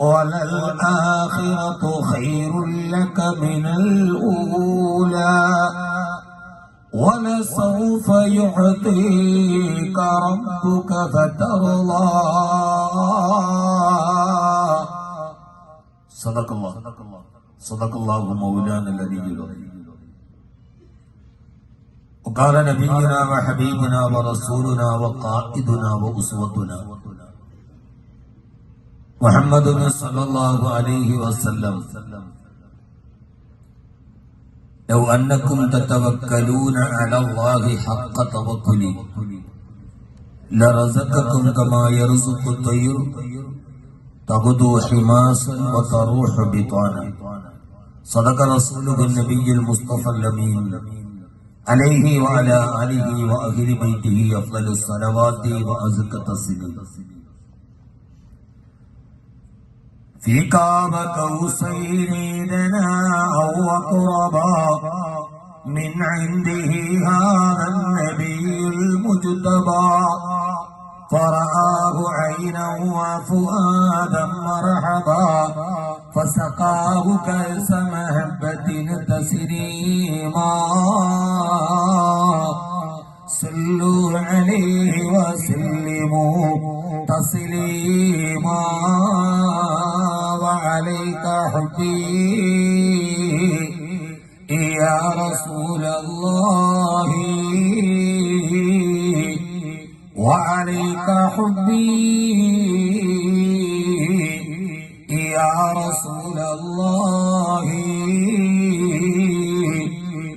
وللآخرة خير لك من الأولى. ولسوف يعطيك ربك فترضى. صدق الله صدق الله مولانا الذي وقال نبينا وحبيبنا ورسولنا وقائدنا وأسوتنا. محمد صلى الله عليه وسلم. لو أنكم تتوكلون على الله حق توكلي لرزقكم كما يرزق الطير تغدو حماسا وتروح بطانا. صدق رسوله النبي المصطفى الأمين. عليه وعلى آله وأهل بيته أفضل الصلوات وأزكى التسليم. في قاب قوسين دنا أو أقربا من عنده هذا النبي المجتبى. فرآه عينا وفؤادا مرحبا فسقاه كأس محبة تسريما صلوا عليه وسلموا تسليما. وعليك حبي يا رسول الله. وعليك حبي يا رسول الله.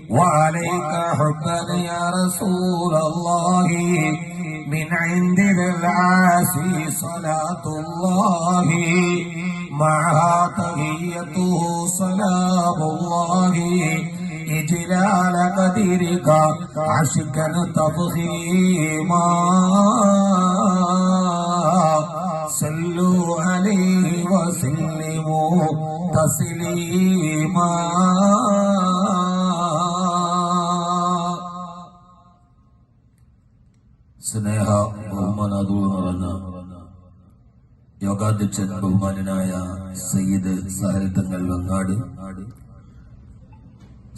وعليك حبا يا رسول الله. من عند ذي العاسي صلاة الله معها تهيته سلام الله إجلال قدرك عشقا تفخيما صلوا عليه وسلموا تسليما സ്നേഹ ബഹുമാനാദോട് നിറഞ്ഞ യോഗാധ്യക്ഷൻ ബഹുമാനായ സയ്യിദ് സഹൽ തങ്ങൾ വങ്ങാട്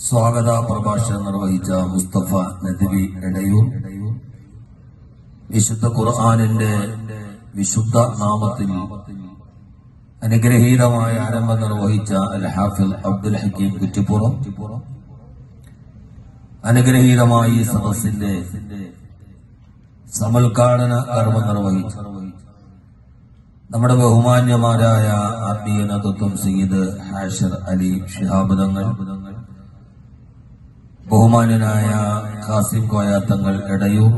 സ്വാഗത പ്രഭാഷണം നിർവഹിച്ച മുസ്തഫ നദവി എടയൂർ. വിശുദ്ധ ഖുർആാനിന്റെ വിശുദ്ധ നാമത്തിൽ അനുഗ്രഹീതമായ ആരംഭം നിർവഹിച്ച അൽ ഹാഫിൽ അബ്ദുൽ ഹക്കീം കുറ്റിപ്പുറം. അനുഗ്രഹീതമായി സദസ്സിന്റെ സമൽക്കാടന കർമ്മം നിർവഹിച്ചു നമ്മുടെ ബഹുമാന്യമാരായ ആത്മീയ നേതൃത്വം സയ്യിദ് ഹാഷർ അലി ഷിഹാബ് തങ്ങൾ ബഹുമാന്യനായ ഖാസിം കോയ തങ്ങൾ എടയൂർ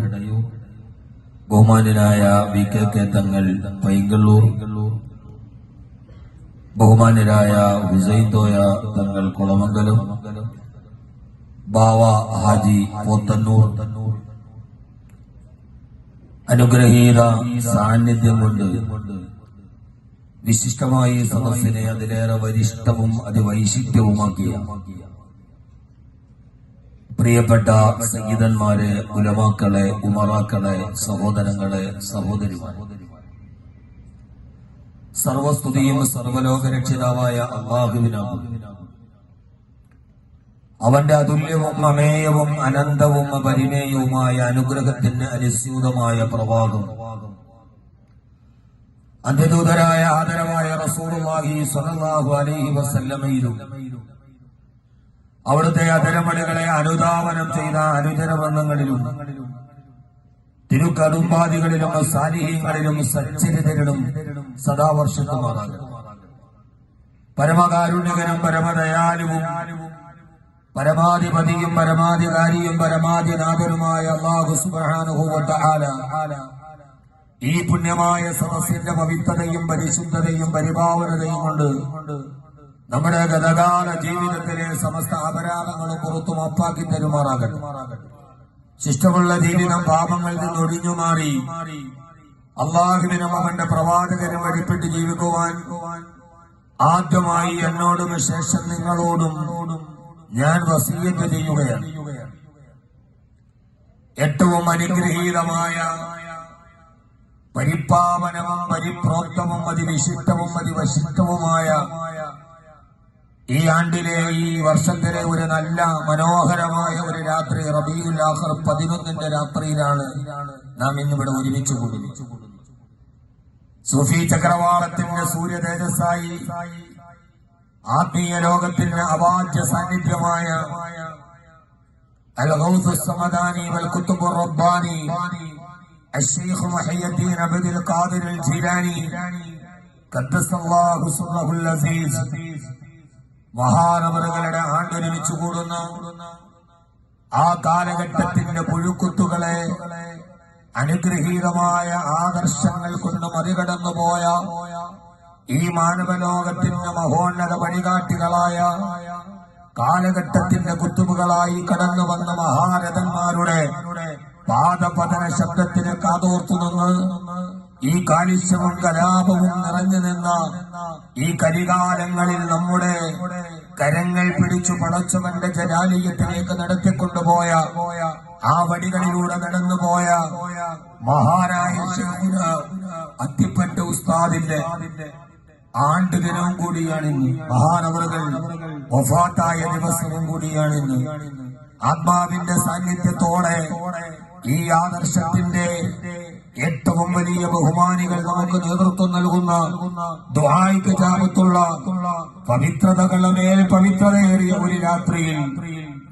ബഹുമാന്യനായ വി കെ കെ തങ്ങൾ പൈങ്കള്ളൂർ ബഹുമാന്യരായ ഹുസൈൻ തോയ തങ്ങൾ കുളമംഗലം ബാവ ഹാജി പോത്തന്നൂർ അനുഗ്രഹീത സാന്നിധ്യം കൊണ്ട് വിശിഷ്ടമായ ഈ സദസ്സിനെ അതിലേറെ വരിഷ്ഠവും അതിവൈശിഷ്ട്യവുമാക്കിയ പ്രിയപ്പെട്ട സംഗീതന്മാരെ ഉലമാക്കളെ ഉമറാക്കളെ സഹോദരങ്ങളെ സഹോദരിമാരെ. സർവസ്തുതിയും സർവലോകരക്ഷിതാവായ അള്ളാഹുവിനാകും അവന്റെ അതുല്യവും അമേയവും അനന്തവും പരിമേയവുമായ അനുഗ്രഹത്തിന് അനുസ്യൂതമായ പ്രവാഹം അന്ത്യദൂതരായ ആദരവായ റസൂലുള്ളാഹി സ്വല്ലല്ലാഹു അലൈഹി വസല്ലമയിലും അവിടുത്തെ അതരമണികളെ അനുധാവനം ചെയ്ത അനുജനബന്ധങ്ങളിലും തിരുക്കടുംബാദികളിലും സാന്നിഹ്യങ്ങളിലും സച്ചരിതരിലും സദാവർഷത്തുമാറാകും പരമകാരുണ്യകനും പരമദയാലുവും പരമാധിപതിയും പരമാധികാരിയും പരമാധിനാഥനുമായ അള്ളാഹു ആല ഈ പുണ്യമായ സദസ്സിന്റെ പവിത്രതയും പരിശുദ്ധതയും പരിപാവനതയും കൊണ്ട് നമ്മുടെ ഗതകാല ജീവിതത്തിലെ സമസ്ത അപരാധങ്ങളും പുറത്തു മപ്പാക്കി തരുമാറാകട്ടെ. ശിഷ്ടമുള്ള ജീവിതം പാപങ്ങളിൽ നിന്ന് ഒഴിഞ്ഞു മാറി അള്ളാഹുവിനും അവന്റെ പ്രവാചകനും വഴിപ്പെട്ട് ജീവിക്കുവാൻ ആദ്യമായി എന്നോടും ശേഷം നിങ്ങളോടും ഞാൻ വസീയത്ത് ചെയ്യുകയാണ്. ഏറ്റവും അനുഗ്രഹീതമായ പരിപാവനവും പരിപ്രോക്തവും അതിവിശിഷ്ടവും അതിവശിഷ്ടവുമായ ഈ ആണ്ടിലെ ഈ വർഷത്തിലെ ഒരു നല്ല മനോഹരമായ ഒരു രാത്രി റബിയുൽ ആഹർ പതിനൊന്നിന്റെ രാത്രിയിലാണ് നാം ഇന്നിവിടെ ഒരുമിച്ച് കൂടുന്നത്. സൂഫി ചക്രവാളത്തിന്റെ സൂര്യ തേജസ്സായി ആത്മീയ ലോകത്തിന്റെ അവാച്യ സാന്നിധ്യമായ الغوث الصمداني والكتب الرباني الشيخ محي الدين عبد القادر الجيلاني قدس الله سره العزيز മഹാനവറുകളുടെ ആണ്ടൊരുമിച്ച് കൂടുന്ന ആ കാലഘട്ടത്തിന്റെ പുഴുക്കുത്തുകളെ അനുഗ്രഹീതമായ ആദർശങ്ങൾ കൊണ്ട് മറികടന്നു പോയ ഈ മാനവലോകത്തിന്റെ മഹോന്നത വഴികാട്ടികളായ കാലഘട്ടത്തിന്റെ കുത്തുമുകളായി കടന്നു വന്ന മഹാരഥന്മാരുടെ പാദപതന ശബ്ദത്തിന് കാതോർത്തു നിന്ന് ഈ കാലിശ്യവും കലാപവും നിറഞ്ഞു നിന്ന ഈ കരികാലങ്ങളിൽ നമ്മുടെ കരങ്ങൾ പിടിച്ചു പടച്ചവന്റെ ജലാലയത്തിലേക്ക് നടത്തിക്കൊണ്ടുപോയ ആ വടികളിലൂടെ നടന്നുപോയ മഹാനായ അത്തിപ്പറ്റ ഉസ്താദിന്റെ ആണ്ട് ദിനവും കൂടിയാണ് ഇന്ന് മഹാനവറുകൾ വഫാത്തായ ദിവസവും കൂടിയാണ് ഇന്ന് ആത്മാവിന്റെ സാന്നിധ്യത്തോടെ ഈ ആദർശത്തിന്റെ ഏറ്റവും വലിയ ബഹുമാനികൾ നമുക്ക് നേതൃത്വം നൽകുന്ന ദുഹായിക്ക് ജാപത്തുള്ള പവിത്രതകളുടെ മേൽ പവിത്രതയേറിയ ഒരു രാത്രിയിൽ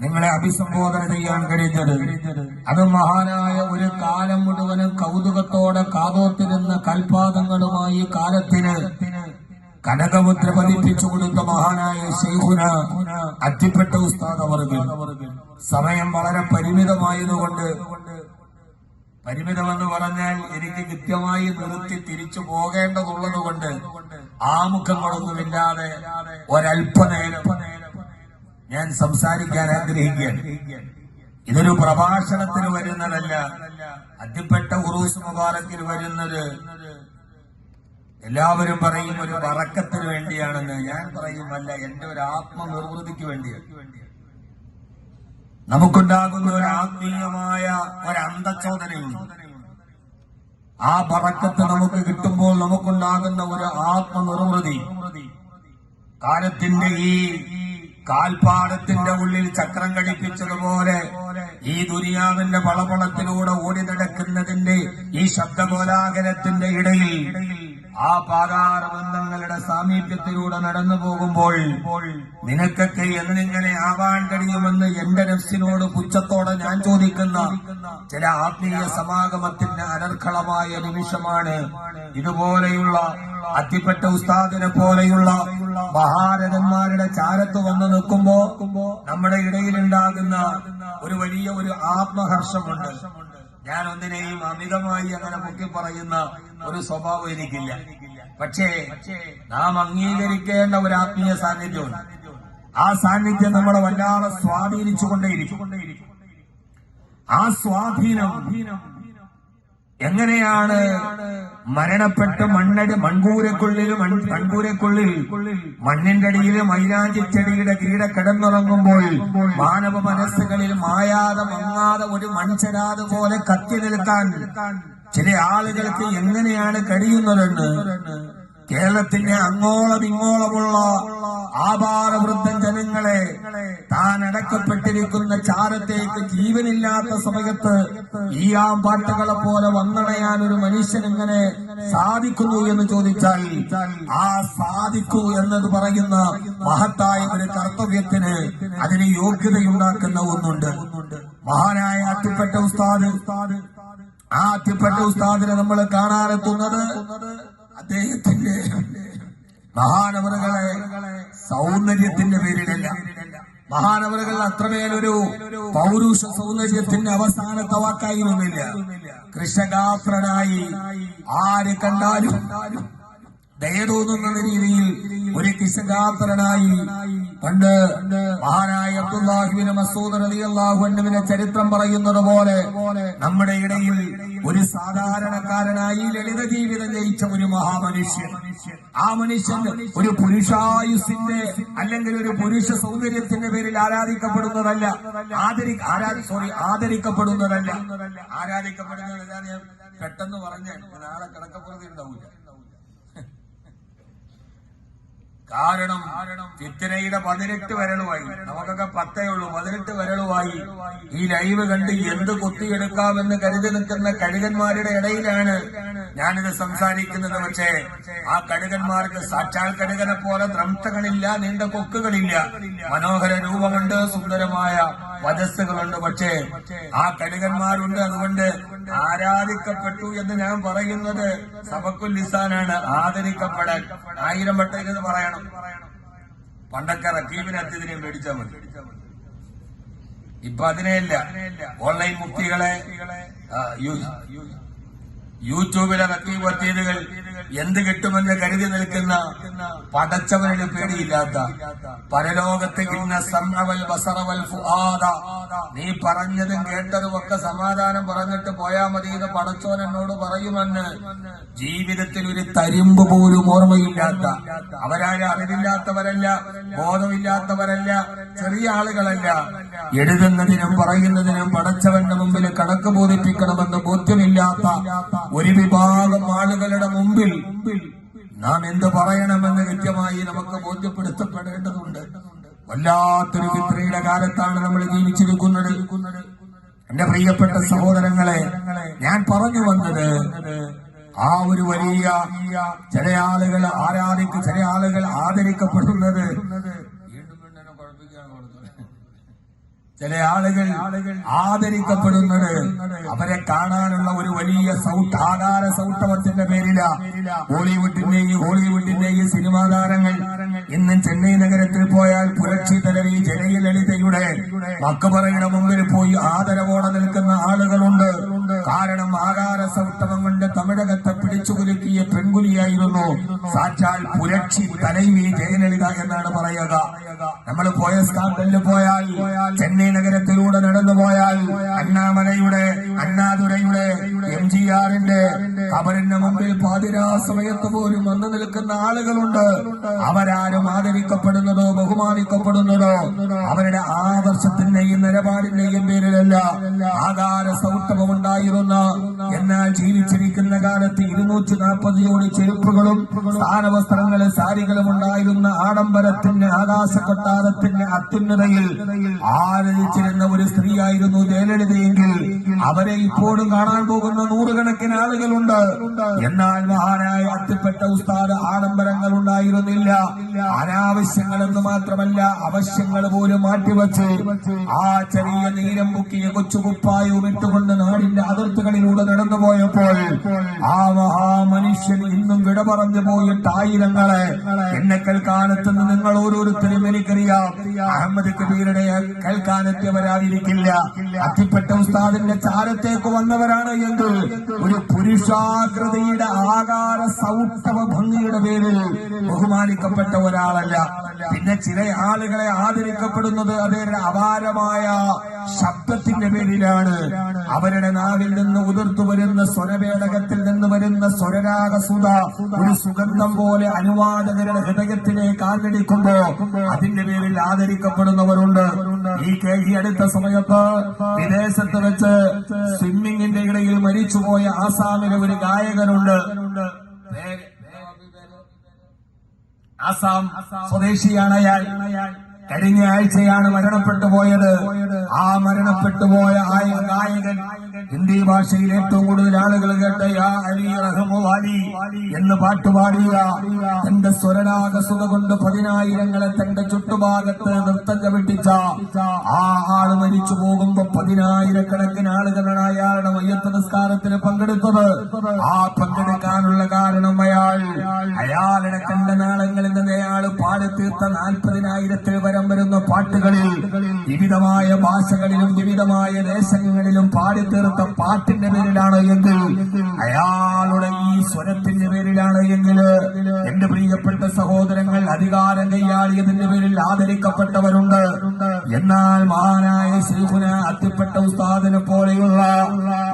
നിങ്ങളെ അഭിസംബോധന ചെയ്യാൻ കഴിഞ്ഞത്. അത് മഹാനായ ഒരു കാലം മുഴുവനും കൗതുകത്തോടെ കാതോത്തിരുന്ന കൽപാദങ്ങളുമായി കാലത്തിന് കനകമുദ്ര പതിപ്പിച്ചു കൊടുത്ത മഹാനായ ശൈഖുന അറ്റിപ്പെട്ട ഉസ്താദ് അവർക്ക് സമയം വളരെ പരിമിതമായതുകൊണ്ട് പരിമിതമെന്ന് പറഞ്ഞാൽ എനിക്ക് കൃത്യമായി നിർത്തി തിരിച്ചു പോകേണ്ടതുള്ളത് കൊണ്ട് ആമുഖങ്ങളൊന്നുമില്ലാതെ ഒരല്പനേരം ഞാൻ സംസാരിക്കാൻ ആഗ്രഹിക്കുകയാണ്. ഇതൊരു പ്രഭാഷണത്തിന് വരുന്നതല്ല. അത്തിപ്പെട്ട ഉറൂസ് മുബാറക്കിൽ വരുന്നത് എല്ലാവരും പറയും ഒരു വറക്കത്തിന് വേണ്ടിയാണെന്ന്. ഞാൻ പറയുമല്ല എന്റെ ഒരു ആത്മനിർവൃതിക്ക് വേണ്ടിയാണ്. നമുക്കുണ്ടാകുന്ന ഒരു ആത്മീയമായ ഒരു അന്തച്ചോദനയുണ്ട് ആ പറക്കത്ത് നമുക്ക് കിട്ടുമ്പോൾ നമുക്കുണ്ടാകുന്ന ഒരു ആത്മനിർവൃതി. കാലത്തിന്റെ ഈ കാൽപാടത്തിന്റെ ഉള്ളിൽ ചക്രം ഘടിപ്പിച്ചതുപോലെ ഈ ദുനിയാവിന്റെ പളപളത്തിലൂടെ ഓടി നടക്കുന്നതിന്റെ ഈ ശബ്ദകോലാഹലത്തിന്റെ ഇടയിൽ ആ പാതാര ബന്ധങ്ങളുടെ സാമീപ്യത്തിലൂടെ നടന്നു പോകുമ്പോൾ നിനക്കൊക്കെ എന്നിങ്ങനെ ആവാൻ കഴിയുമെന്ന് എന്റെ നഫ്സിനോട് പുച്ഛത്തോടെ ഞാൻ ചോദിക്കുന്ന ചില ആത്മീയ സമാഗമത്തിന്റെ അനർക്കളമായ നിമിഷമാണ്. ഇതുപോലെയുള്ള അത്തിപ്പെട്ട ഉസ്താദിനെ പോലെയുള്ള മഹാരഥന്മാരുടെ ചാരത്ത് വന്നു നിൽക്കുമ്പോ നമ്മുടെ ഇടയിലുണ്ടാകുന്ന ഒരു വലിയ ഒരു ആത്മഹർഷമുണ്ട്. ഞാൻ ഒന്നിനെയും അമിതമായി അങ്ങനെ പൊക്കി പറയുന്ന ഒരു സ്വഭാവം എനിക്കില്ല. പക്ഷേ നാം അംഗീകരിക്കേണ്ട ഒരു ആത്മീയ സാന്നിധ്യമുണ്ട്. ആ സാന്നിധ്യം നമ്മളെ വല്ലാതെ സ്വാധീനിച്ചുകൊണ്ടേയിരിക്കും ആ സ്വാധീനം എങ്ങനെയാണ് മരണപ്പെട്ട മണ്ണടി മൺകൂരക്കുള്ളിൽ മൺ- മൺകൂരക്കുള്ളിൽ മണ്ണിന്റെ അടിയിൽ മൈലാഞ്ചിച്ചെടിയുടെ കീട കിടന്നുറങ്ങുമ്പോൾ മാനവ മനസ്സുകളിൽ മായാതെ മങ്ങാതെ ഒരു മൺചരാതെ പോലെ കത്തി നിൽക്കാൻ ചില ആളുകൾക്ക് എങ്ങനെയാണ് കഴിയുന്നതെന്ന് കേരളത്തിന്റെ അങ്ങോളം ഇങ്ങോളമുള്ള ആഭാരവൃദ്ധൻ ജനങ്ങളെ താൻ അടക്കപ്പെട്ടിരിക്കുന്ന ചാരത്തേക്ക് ജീവനില്ലാത്ത സമയത്ത് ഈ ആമ്പാട്ടുകളെ പാട്ടുകളെ പോലെ വന്നണയാൻ ഒരു മനുഷ്യൻ എങ്ങനെ സാധിക്കുന്നു എന്ന് ചോദിച്ചാൽ ആ സാധിക്കൂ എന്നത് പറയുന്ന മഹത്തായ ഒരു കർത്തവ്യത്തിന് അതിന് യോഗ്യതയുണ്ടാക്കുന്ന ഒന്നുണ്ട്. മഹാനായ അത്തിപ്പെട്ട ഉസ്താദ് ആ അത്തിപ്പെട്ട ഉസ്താദിനെ നമ്മൾ കാണാനെത്തുന്നത് അദ്ദേഹത്തിന്റെ മഹാനവറുകളെ സൗന്ദര്യത്തിന്റെ പേരിലല്ല. മഹാനവറുകൾ അത്രമേലൊരു പൗരുഷ സൗന്ദര്യത്തിന്റെ അവസാനത്തെ വാക്കായിരുന്നില്ല കൃഷകാത്രനായി ആര് കണ്ടാലും ദയ തോന്നുന്ന രീതിയിൽ ഒരു കിശകാത്തരനായി പണ്ട് മഹാനായ അബ്ദുല്ലാഹിബിന് മസൂദ് അലി അൻഹുവിന്റെ ചരിത്രം പറയുന്നത് പോലെ നമ്മുടെ ഇടയിൽ ഒരു സാധാരണക്കാരനായി ലളിത ജീവിതം ജയിച്ച ഒരു മഹാമനുഷ്യൻ. ആ മനുഷ്യൻ ഒരു പുരുഷായുസിന്റെ അല്ലെങ്കിൽ ഒരു പുരുഷ സൗന്ദര്യത്തിന്റെ പേരിൽ ആരാധിക്കപ്പെടുന്നതല്ല. ആദരി സോറി ആദരിക്കപ്പെടുന്നതല്ല. ആരാധിക്കപ്പെടുന്നതല്ല ഞാൻ പെട്ടെന്ന് പറഞ്ഞ് നാളെ കിടക്കപ്പുറത്ത് കാരണം ചിത്തിരയുടെ പതിനെട്ട് വരളുമായി നമുക്കൊക്കെ പത്തേ ഉള്ളൂ പതിനെട്ട് വരളുമായി ഈ ലൈവ് കണ്ട് എന്ത് കൊത്തിയെടുക്കാമെന്ന് കരുതി നിൽക്കുന്ന കഴുകന്മാരുടെ ഇടയിലാണ് ഞാനിത് സംസാരിക്കുന്നത്. പക്ഷേ ആ കഴുകന്മാർക്ക് സാക്ഷാൽ കഴുകനെ പോലെ ദ്രംസകളില്ല നീണ്ട കൊക്കുകളില്ല. മനോഹര രൂപമുണ്ട് സുന്ദരമായ വജസ്സുകളുണ്ട് പക്ഷേ ആ കഴുകന്മാരുണ്ട് അതുകൊണ്ട് ആരാധിക്കപ്പെട്ടു എന്ന് ഞാൻ പറയുന്നത് സബക്കുൽ ലിസാനാണ്. ആദരിക്കപ്പെടാൻ ആയിരം വട്ടം പറയണം. പണ്ടൊക്കെ റക്കീബിന് അത്യതിനെ മേടിച്ചാൽ മതി. ഇപ്പൊ അതിനെയല്ല. ഓൺലൈൻ മുക്തികളെ യൂട്യൂബിലെ റക്കീബ് അത്യതുകൾ എന്ത് കിട്ടുമെന്ന് കരുതി നിൽക്കുന്ന പടച്ചവരുടെ പേടിയില്ലാത്ത പരലോകത്ത് ഫുആദ. നീ പറഞ്ഞതും കേട്ടതും ഒക്കെ സമാധാനം പറഞ്ഞിട്ട് പോയാ മതി എന്ന് പടച്ചോൻ എന്നോട് പറയുമെന്ന് ജീവിതത്തിൽ ഒരു തരിമ്പ് പോലും ഓർമ്മയില്ലാത്ത. അവരാരും അറിവില്ലാത്തവരല്ല ബോധമില്ലാത്തവരല്ല ചെറിയ ആളുകളല്ല. എഴുതുന്നതിനും പറയുന്നതിനും പടച്ചവന്റെ മുമ്പിൽ കണക്ക് ബോധിപ്പിക്കണമെന്ന് ബോധ്യമില്ലാത്ത ഒരു വിഭാഗം ആളുകളുടെ മുമ്പിൽ നാം എന്ത് പറയണമെന്ന് കൃത്യമായി നമുക്ക് ബോധ്യപ്പെടുത്തപ്പെടേണ്ടതുണ്ട്. വല്ലാത്തൊരു ചിത്രയുടെ കാലത്താണ് നമ്മൾ ജീവിച്ചിരിക്കുന്നത്. എന്റെ പ്രിയപ്പെട്ട സഹോദരങ്ങളെ ഞാൻ പറഞ്ഞു വന്നത് ആ ഒരു വലിയ ചില ആളുകൾ ആരാധിക്ക് ചില ആളുകൾ ആദരിക്കപ്പെടുന്നത് ചില ആളുകൾ ആദരിക്കപ്പെടുന്നത് അവരെ കാണാനുള്ള ഒരു വലിയ സൗട്ട് ആകാര സൗട്ടവത്തിന്റെ പേരില. ബോളിവുഡിന്റെയും ഹോളിവുഡിന്റെയും സിനിമാ താരങ്ങൾ ഇന്ന് ചെന്നൈ നഗരത്തിൽ പോയാൽ പുരക്ഷി തലവി ജനയലളിതയുടെ മക്കബറയുടെ മുമ്പിൽ പോയി ആദരവോടെ നിൽക്കുന്ന ആളുകളുണ്ട്. കാരണം ആകാര സൗത്തമം കൊണ്ട് തമിഴകത്തെ പിടിച്ചു കുലുക്കിയ പെൺകുലിയായിരുന്നു. സാക്ഷാൽ പുരക്ഷി തലൈവി ജയലളിത എന്നാണ് പറയുക. നമ്മൾ പോയ സ്കാണ്ടലിൽ പോയാൽ ചെന്നൈ നഗരത്തിലൂടെ നടന്നു പോയാൽ അണ്ണാമലയുടെ അണ്ണാതുരയുടെ എം ജി ആറിന്റെ കബറിന്റെ മുമ്പിൽ പാതിരാ സമയത്ത് പോലും വന്നു നിൽക്കുന്ന ആളുകളുണ്ട്. അവരാരും ആദരിക്കപ്പെടുന്നതോ ബഹുമാനിക്കപ്പെടുന്നതോ അവരുടെ ആദർശത്തിന്റെയും നിലപാടിന്റെയും പേരിലല്ല. ആകാര സൗട്ടവം ഉണ്ടായിരുന്ന എന്നാൽ ജീവിച്ചിരിക്കുന്ന കാലത്ത് ഇരുന്നൂറ്റി നാൽപ്പത് ജോഡി ചെരുപ്പുകളും സ്ഥാനവസ്ത്രങ്ങളും സാരികളും ഉണ്ടായിരുന്ന ആഡംബരത്തിന്റെ ആകാശ കൊട്ടാരത്തിന്റെ അത്യുന്നതയിൽ ആരാധിച്ചിരുന്ന ഒരു സ്ത്രീയായിരുന്നു ജയലളിതയെങ്കിൽ അവരെ ഇപ്പോഴും കാണാൻ പോകുന്ന നൂറുകണക്കിന് ആളുകളുണ്ട് എന്നാൽ മഹാനായ അത്തിപ്പെട്ട ഉസ്താദ് ആഡംബരങ്ങൾ ഉണ്ടായിരുന്നില്ല അനാവശ്യങ്ങളെന്ന് മാത്രമല്ല അവശ്യങ്ങൾ പോലും മാറ്റിവെച്ച് ആ ചെറിയ നീരം മുക്കിയ കൊച്ചുകുപ്പായവും ഇട്ടുകൊണ്ട് നാടിന്റെ അതിർത്തുകളിലൂടെ നടന്നുപോയപ്പോൾ ആ മഹാമനുഷ്യൻ ഇന്നും വിട പറഞ്ഞു പോയിട്ട് ആയിരങ്ങളെ എന്നെ കേൾക്കാനെത്തുന്ന നിങ്ങൾ ഓരോരുത്തരും എനിക്കറിയാം. അഹമ്മദ് കബീറുടെ കേൾക്കാനെത്തിയവരായിരിക്കില്ല. അത്തിപ്പെട്ട ഉസ്താദിന്റെ ചാരത്തേക്ക് വന്നവരാണ് എങ്കിൽ ഒരു പുരുഷാകൃതിയുടെ ആകാര സൗഷ്ഠവ ഭംഗിയുടെ പേരിൽ ബഹുമാനിക്കപ്പെട്ട ഒരാളല്ല. പിന്നെ ചില ആളുകളെ ആദരിക്കപ്പെടുന്നത് അവരുടെ അപാരമായ ശബ്ദത്തിന്റെ പേരിലാണ്. അവരുടെ നാവിൽ നിന്ന് ഉതിർത്തു വരുന്ന സ്വരവേടകത്തിൽ നിന്ന് വരുന്ന സ്വരരാഗസുത ഒരു സുഗന്ധം പോലെ അനുവാദകരുടെ ഹൃദയത്തിലേക്ക് ആഞ്ഞടിക്കുമ്പോ അതിന്റെ പേരിൽ ആദരിക്കപ്പെടുന്നവരുണ്ട്. ഈ കേഹി അടുത്ത സമയത്ത് വിദേശത്ത് വെച്ച് സ്വിമ്മിങ്ങിന്റെ ഇടയിൽ മരിച്ചുപോയ ആസാമിലെ ഒരു ഗായകനുണ്ട്. ആസാം സ്വദേശിയാണ് അയാൾ. കഴിഞ്ഞ ആഴ്ചയാണ് മരണപ്പെട്ടു പോയത്. ആ മരണപ്പെട്ടു പോയ ആ ഗായകൻ ഹിന്ദി ഭാഷയിൽ ഏറ്റവും കൂടുതൽ ആളുകൾ കേട്ട യാ അലി അലി എന്ന് പാട്ടുപാടിയ തന്റെ സ്വരരാഗസുത കൊണ്ട് പതിനായിരങ്ങളെ തന്റെ ചുറ്റുഭാഗത്ത് നൃത്തം ചവിട്ടിച്ച ആ ആൾ മരിച്ചു പോകുമ്പോ പതിനായിരക്കണക്കിന് ആളുകളാണ് അയാളുടെ മയ്യത്ത് നിസ്കാരത്തിന് പങ്കെടുത്തത്. ആ പങ്കെടുക്കാനുള്ള കാരണം അയാൾ അയാളുടെ കണ്ട നാളങ്ങളിൽ നിന്ന് അയാൾ പാടിത്തീർത്ത നാൽപ്പതിനായിരത്തിൽ വരം വരുന്ന പാട്ടുകളിൽ വിവിധമായ ഭാഷകളിലും വിവിധമായ ദേശങ്ങളിലും പാടിത്തീർത്ത പാട്ടിന്റെ പേരിലാണ് എങ്കിൽ അയാളുടെ ഈ സ്വരത്തിന്റെ പേരിലാണ് എങ്കിൽ എന്റെ പ്രിയപ്പെട്ട സഹോദരങ്ങൾ അധികാരം കൈയാളിയതിന്റെ പേരിൽ ആദരിക്കപ്പെട്ടവരുണ്ട്. എന്നാൽ മഹാനായ ശൈഖുന അത്തിപ്പെട്ട ഉസ്താദിനെ പോലെയുള്ള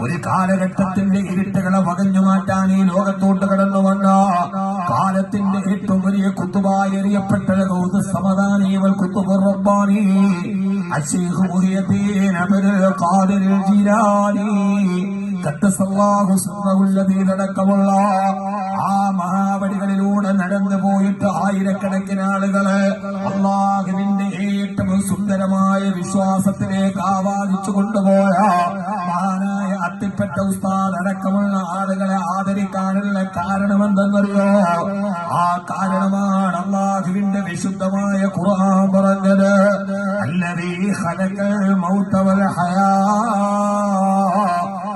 ഒരു കാലഘട്ടത്തിന്റെ ഇരുട്ടുകളെ വകഞ്ഞു മാറ്റാൻ ഈ ലോകത്തോട്ട് കടന്നു വന്ന കാലത്തിന്റെ ഏറ്റവും വലിയ കുത്തുവായി എറിയപ്പെട്ട സമദാനീവൽ കുത്തുബുർ റബ്ബാനി അശീഖ് മുഹിയദ്ദീൻ അബ്ദുൽ ഖാദിർ ജിലാനി ഖദ്ദസല്ലാഹു സുബ്ഹുല്ലദീനടക്കമുള്ള ആ മഹാപടികളിലൂടെ നടന്നു പോയിട്ട് ആയിരക്കണക്കിന് ആളുകൾ അള്ളാഹുവിന്റെ ഏറ്റവും സുന്ദരമായ വിശ്വാസത്തിലേക്ക് ആവാദിച്ചു കൊണ്ടുപോയ മഹാനായ മരണത്തിൽപ്പെട്ട ഉസ്താദ് അടക്കമുള്ള ആളുകളെ ആദരിക്കാനുള്ള കാരണം എന്തെന്നറിയോ ആ കാരണമാണ് അള്ളാഹുവിന്റെ വിശുദ്ധമായ ഖുർആൻ പറഞ്ഞത്. അല്ലതീ ഖലകൽ മൗത വൽ ഹയാ.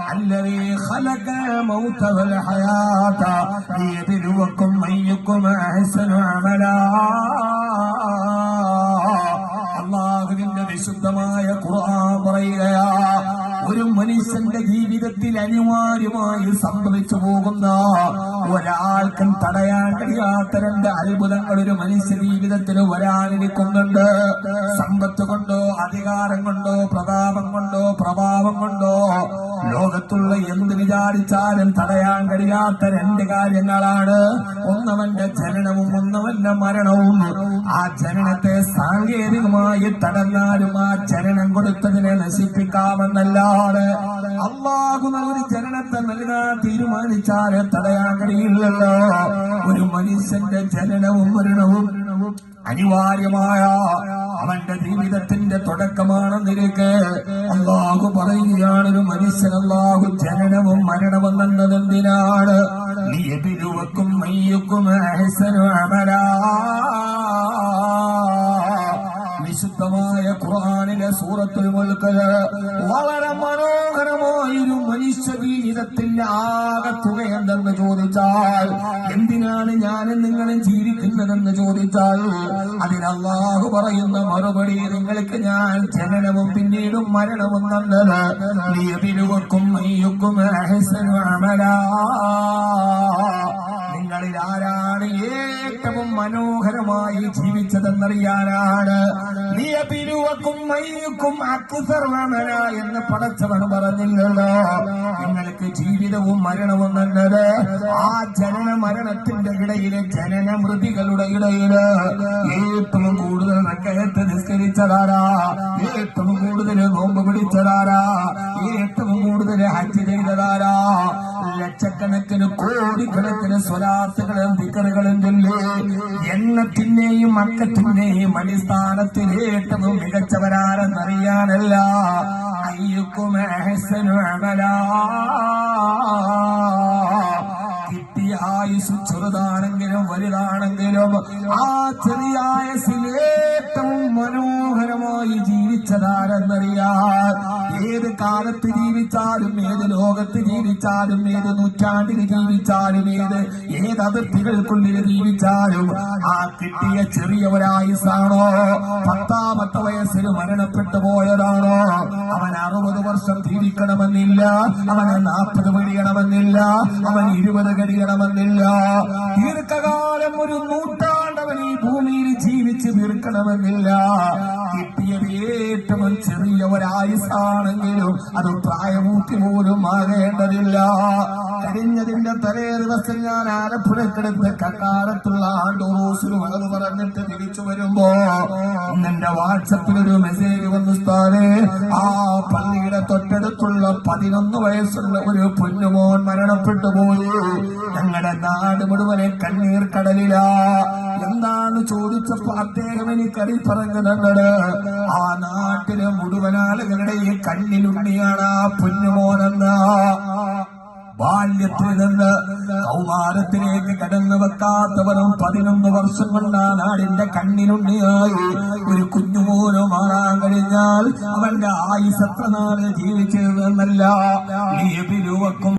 അല്ലതീ ഖലകൽ മൗത വൽ ഹയാത ലിയബ്ലുവക്കും മയ്യക്കും അഹ്സനു അമലാ. അള്ളാഹുവിന്റെ വിശുദ്ധമായ ഖുർആൻ പറയുകയാ. ഒരു മനുഷ്യന്റെ ജീവിതത്തിൽ അനിവാര്യമായി സംഭവിച്ചു പോകുന്ന ഒരാൾക്കും തടയാൻ കഴിയാത്ത രണ്ട് അത്ഭുതങ്ങൾ ഒരു മനുഷ്യ ജീവിതത്തിൽ വരാനിരിക്കുന്നുണ്ട് സമ്പത്ത് കൊണ്ടോ അധികാരം കൊണ്ടോ പ്രതാപം കൊണ്ടോ പ്രഭാവം കൊണ്ടോ ലോകത്തുള്ള എന്ത് വിചാരിച്ചാലും തടയാൻ കഴിയാത്ത രണ്ട് കാര്യങ്ങളാണ്. ഒന്നവന്റെ ജനനവും ഒന്നവന്റെ മരണവും. ആ ജനനത്തെ സാങ്കേതികമായി തടഞ്ഞാലും ആ ജനനം കൊടുത്തതിനെ നശിപ്പിക്കാമെന്നല്ലാതെ അമ്മാകുന്ന ഒരു ജനനത്തെ നൽകാൻ തീരുമാനിച്ചാൽ തടയാൻ കഴിയില്ലല്ലോ. ഒരു മനുഷ്യന്റെ ജനനവും മരണവും അനിവാര്യമായ അവന്റെ ജീവിതത്തിന്റെ തുടക്കമാണ് നിരക്ക് അള്ളാഹു പറയുകയാണ് ഒരു മനുഷ്യൻ അള്ളാഹു ജനനവും മരണവും എന്നത് എന്തിനാണ് എതിരുവക്കും മയ്യക്കും അഹസനും അമലാ. വിശുദ്ധമായ ഖുർആാനിലെ സൂറത്തുൽ മുൽക്കൽ വളരെ മനോഹരമായൊരു മനുഷ്യ ജീവിതത്തിന്റെ ആകത്തുക എന്തെന്ന് ചോദിച്ചാൽ എന്തിനാണ് ഞാനും നിങ്ങളും ജീവിക്കുന്നതെന്ന് ചോദിച്ചാൽ അതിന് പറയുന്ന മറുപടി നിങ്ങൾക്ക് ഞാൻ ജനനവും പിന്നീടും മരണവും തന്നത് നീ മയ്യക്കും അഹ്സനു അമലാ. നിങ്ങളിൽ ആരാണ് ഏറ്റവും മനോഹരമായി ജീവിച്ചതെന്നറിയാനാണ്. നിയപിരുവക്കും മയ്യക്കും അക്സർ അമല എന്ന് പടച്ചവൻ പറഞ്ഞില്ലല്ലോ. നിങ്ങൾക്ക് ജീവിതവും മരണവും നല്ലത് ആ ജനന മരണത്തിന്റെ ഇടയിൽ ജനന മൃതികളുടെ ഇടയിൽ ഏറ്റവും കൂടുതൽ റക്കയത്ത് നിസ്കരിച്ചതാരാ? ഏറ്റവും കൂടുതൽ നോമ്പ് പിടിച്ചതാരാ? ഏറ്റവും കൂടുതൽ ഹജ്ജ് ചെയ്തതാരാ? ലക്ഷക്കണക്കിന് കോടിക്കണക്കിന് സ്വലാത്തുകളും ദിക്കറുകളും ചൊല്ലി എണ്ണത്തിന്റെയും അക്കത്തിന്റെയും അടിസ്ഥാനത്തിൽ ഏറ്റവും മികച്ചവരാരെന്നറിയാനല്ല. അയ്യുക്കും അഹ്സനു അമലാ. കിട്ടിയ ആയുസ് ചെറുതാണെങ്കിലും വലുതാണെങ്കിലും ആ ചെറിയ ആയുസിൽ ഏറ്റവും മനോഹരമായി ജീവിച്ചതാരെന്നറിയാൻ ഏത് കാലത്ത് ജീവിച്ചാലും ഏത് ലോകത്ത് ജീവിച്ചാലും ഏത് നൂറ്റാണ്ടിൽ ജീവിച്ചാലും ഏത് ഏത് അതിർത്തികൾക്കുള്ളിൽ ജീവിച്ചാലും ആ കിട്ടിയ ചെറിയ ഒരായുസാണോ പത്താമത്തെ വയസ്സിൽ മരണപ്പെട്ടു പോയതാണോ? അവൻ അറുപത് വർഷം ജീവിക്കണമെന്നില്ല അവന് നാൽപ്പത് കഴിയണമെന്നില്ല അവൻ ഇരുപത് കഴിയണമെന്നില്ല ദീർഘകാലം ഒരു നൂറ്റാണ്ടവൻ ഈ ഭൂമിയിൽ ജീവിച്ച് തീർക്കണമെന്നില്ല കിട്ടിയത് ഏറ്റവും ചെറിയ ഒരായുസാണെങ്കിലും അത് പ്രായമൂട്ടി പോലും ആകേണ്ടതില്ല. കഴിഞ്ഞതിന്റെ തലേ ദിവസം ഞാൻ ആലപ്പുഴക്കെടുത്ത് കക്കാലത്തുള്ള ആണ്ടോസിനും അത് പറഞ്ഞിട്ട് തിരിച്ചു വരുമ്പോ നിന്റെ വാട്സപ്പിൽ ഒരു മെസ്സേജ് വന്നു സ്ഥാനെ ആ പള്ളിയുടെ തൊട്ടടുത്തുള്ള പതിനൊന്ന് വയസ്സുള്ള ഒരു പൊന്നുമോൻ മരണപ്പെട്ടു പോയി. ഞങ്ങളുടെ നാട് മുഴുവനെ കണ്ണീർ കടലിലാ. എന്താണ് ചോദിച്ചപ്പോ അദ്ദേഹം എനിക്കറി പറഞ്ഞു തന്നത് ആ നാട്ടിലെ മുഴുവൻ ആളുകളുടെ ഈ കണ്ണിലുണ്ണിയാണ് ആ പൊന്നുമോനെന്ന. ബാല്യത്തിൽ നിന്ന് കൗമാരത്തിലേക്ക് കടന്നു വെക്കാത്തവരും പതിനൊന്ന് വർഷം കൊണ്ട് ആ നാടിന്റെ കണ്ണിനുണ്ണിയായി ഒരു കുഞ്ഞുമോനോ മാറാൻ കഴിഞ്ഞാൽ അവന്റെ ആയുസ് എത്ര നാൾ ജീവിച്ചതെന്നല്ല. ലിയബിലുവക്കും